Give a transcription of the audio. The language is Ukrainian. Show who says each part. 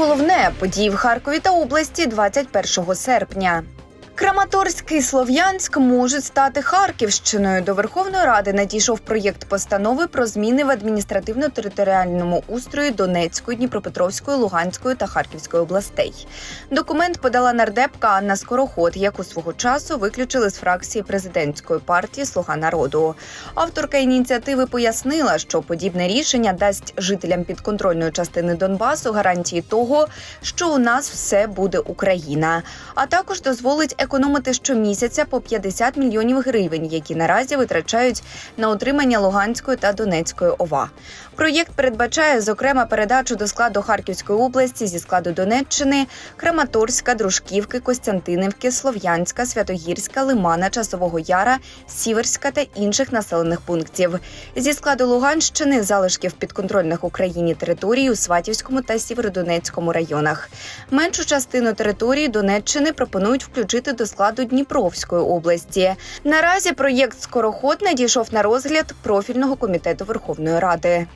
Speaker 1: головне події в Харкові та області 21 серпня. Краматорськ і Слов'янськ можуть стати Харківщиною. До Верховної Ради надійшов проєкт постанови про зміни в адміністративно-територіальному устрої Донецької, Дніпропетровської, Луганської та Харківської областей. Документ подала нардепка Анна Скороход, яку свого часу виключили з фракції президентської партії Слуга народу. Авторка ініціативи пояснила, що подібне рішення дасть жителям підконтрольної частини Донбасу гарантії того, що у нас все буде Україна, а також дозволить економити щомісяця по 50 мільйонів гривень, які наразі витрачають на утримання Луганської та Донецької ОВА. Проєкт передбачає зокрема передачу до складу Харківської області зі складу Донеччини, Краматорська, Дружківки, Костянтинівки, Слов'янська, Святогірська, Лимана, Часового Яра, Сіверська та інших населених пунктів. Зі складу Луганщини залишків підконтрольних Україні територій у Сватівському та Сєвєродонецькому районах. Меншу частину території Донеччини пропонують включити до складу Дніпровської області. Наразі проєкт скороход надійшов на розгляд профільного комітету Верховної Ради.